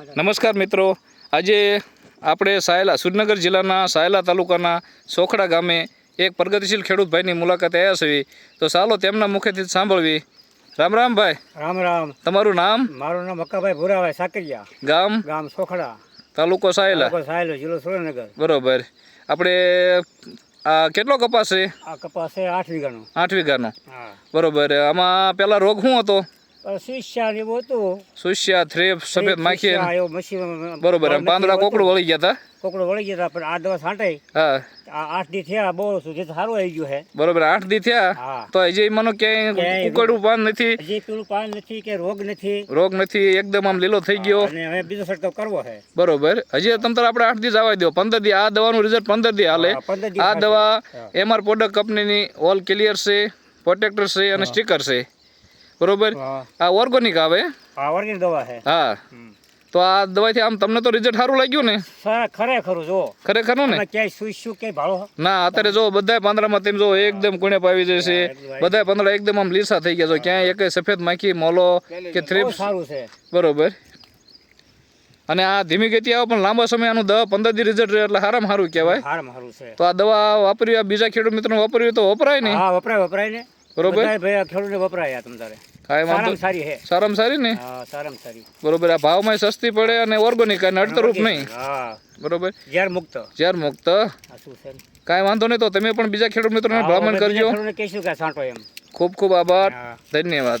નમસ્કાર મિત્રો. આજે આપણે સાયલા સુરનગર જિલ્લાના સાયલા તાલુકાના સોખડા ગામે એક પ્રગતિશીલ ખેડૂતભાઈની મુલાકાત આવ્યા છીએ તો ચાલો તેમના મુખેથી સાંભળવી. રામ રામ ભાઈ. રામ રામ. તમારું નામ? મારું નામ મક્કાભાઈ ભુરાભાઈ સાકરિયા. ગામ? ગામ સોખડા. તાલુકો સાયલા? સાયલો જિલ્લો સુરેન્દ્રનગર. બરોબર. આપણે આ કેટલો કપાસ છે? આ કપાસ છે આઠ વીઘાનો. આઠ વીઘાનો. બરોબર. આમાં પેલા રોગ શું હતો? પણ ને હતું. સુસ્યા થ્રેપ સફેદ માખી શિષ્યા એવું મશીન બરોબર આમ પાંદડા કોકડું વળી ગયા હતા કોકડો વળી ગયા હતા પણ આ દવા છાંટાઈ હા. આઠ દી થયા બહુ સુધી સારું આવી ગયું છે બરોબર આઠ દી થયા? તો હજી માનો ક્યાંય ક્યાંય પાન નથી? હજી પેલું પાન નથી કે રોગ નથી. રોગ નથી એકદમ આમ લીલો થઈ ગયો. અને હવે બીજો છંટકાવ કરવો છે બરોબર હજી તમ તાર આપણે આઠ દી જવા દો પંદર દી આ દવાનું રિઝલ્ટ પંદર દી હાલે. આ દવા એમ એમઆર પ્રોડક્ટ કંપનીની ઓલ ક્લિયર છે પ્રોટેક્ટર છે અને સ્ટીકર છે. બરોબર? હા. આ ઓર્ગોનિક આવે? આ ઓર્ગેનિક દવા છે. હા. તો આ દવાથી આમ તમને તો રિઝલ્ટ સારું લાગ્યું ને? ખરેખર જો. ખરેખર ને? ક્યાંય સુઈશું ક્યાંય ભાળો? ના અત્યારે જો બધા પાંદડામાં તેમ જો એકદમ કુણે પાવી જશે બધા પાંદડા એકદમ આમ લીસા થઈ ગયા છે. ક્યાંય એક સફેદ માખી મોલો કે બહુ થ્રીપ્સ સારું છે. બરોબર. અને આ ધીમી ગતિ આવે પણ લાંબા સમય આનું દવા પંદર દી રિઝલ્ટ એટલે હારામ સારું કહેવાય. હારામ સારું છે. તો આ દવા વાપરી બીજા ખેડૂત મિત્રો વાપરવી તો વપરાય ને? હા વપરાય વપરાય ને. બરોબર? ભાઈ ખેડૂતને વપરાય આ તમારે વાંધો સારામાં સારી છે સારામાં સારી ને? હા સારામાં સારી. બરોબર આ ભાવમાં સસ્તી પડે અને ઓર્ગેનિક અને અડતરૂપ નહીં? હા. બરોબર? ઝેર મુક્ત. ઝેર મુક્ત. કાંઈ વાંધો નહીં તો તમે પણ બીજા ખેડૂત મિત્રોને ભ્રમણ કરજો. કહીશું કે છાંટો એમ. ખૂબ ખૂબ આભાર. ધન્યવાદ. ધન્યવાદ.